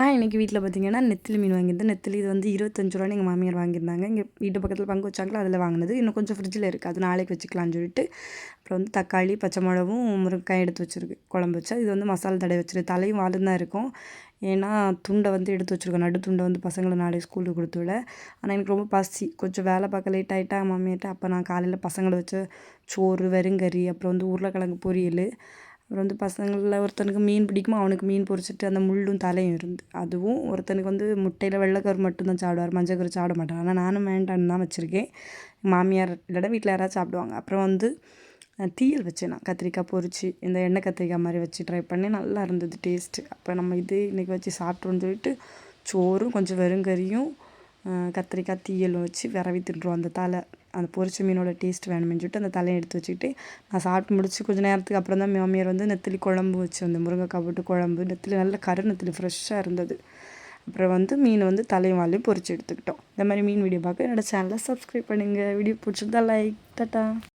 நான் இன்றைக்கி வீட்டில் பார்த்தீங்கன்னா நெத்திலி மீன் வாங்கியிருந்தேன். நெத்திலி இது வந்து இருபத்தஞ்சு ரூபான்னு எங்கள் மாமியார் வாங்கியிருந்தாங்க. இங்கே வீட்டு பக்கத்தில் பங்கு வச்சாங்களோ அதில் வாங்கினது. இன்னும் கொஞ்சம் ஃப்ரிட்ஜில் இருக்குது அது நாளைக்கு வச்சுக்கலாம்னு சொல்லிட்டு அப்புறம் வந்து தக்காளி பச்சை மிளகும் முருங்கைக்காய் எடுத்து வச்சுருக்கு. குழம்பு வச்சா. இது வந்து மசாலா தடவை வச்சுருக்கு. தலையும் வாலும் தான் இருக்கும். ஏன்னா துண்டை வந்து எடுத்து வச்சுருக்கோம். நடு துண்டை வந்து பசங்களை நாளைக்கு ஸ்கூலுக்கு கொடுத்து விட. ஆனால் எனக்கு ரொம்ப பசி. கொஞ்சம் வேலை பார்க்க லேட் ஆகிட்டா மாமியார்ட்ட அப்போ நான் காலையில் பசங்களை வச்சு சோறு வெறுங்கறி அப்புறம் வந்து உருளைக்கிழங்கு பொரியல் அப்புறம் வந்து பசங்களில் ஒருத்தனுக்கு மீன் பிடிக்குமோ அவனுக்கு மீன் பொறிச்சிட்டு அந்த முள்ளும் தலையும் இருந்து. அதுவும் ஒருத்தனுக்கு வந்து முட்டையில் வெள்ளைக்கரு மட்டும்தான் சாப்பிடுவார் மஞ்சக்கரு சாப்பிட மாட்டார். ஆனால் நானும் வேண்டான்னு தான் வச்சுருக்கேன். மாமியார் இல்லைனா வீட்டில் யாராவது சாப்பிடுவாங்க. அப்புறம் வந்து தீயல் வச்சேன் நான். கத்திரிக்காய் பொறிச்சு இந்த எண்ணெய் கத்திரிக்காய் மாதிரி வச்சு ட்ரை பண்ணி நல்லா இருந்தது டேஸ்ட்டு அப்போ நம்ம இது இன்றைக்கி வச்சு சாப்பிட்றோன்னு சொல்லிட்டு சோறும் கொஞ்சம் வெறுங்கறியும் கத்திரிக்காய் தீயலும் வச்சு விரவி தின்றுவோம். அந்த தலை அந்த பொரிச்ச மீனோட டேஸ்ட் வேணுமேனு சொல்லிட்டு அந்த தலையை எடுத்து வச்சுக்கிட்டு நான் சாப்பிட்டு முடிச்சு கொஞ்சம் நேரத்துக்கு அப்புறம் தான் மாமியார் வந்து நெத்திலி குழம்பு வச்சு அந்த முருங்கைக்காய் போட்டு குழம்பு நெத்திலி நல்ல கரு நெத்திலி ஃப்ரெஷ்ஷாக இருந்தது. அப்புறம் வந்து மீன் வந்து தலையும் வாழையும் பொறிச்சு எடுத்துக்கிட்டோம். இந்த மாதிரி மீன் வீடியோ பார்க்க என்னோடய சேனலை சப்ஸ்கிரைப் பண்ணுங்கள் வீடியோ பிடிச்சிருந்தா லைக் டாட்டா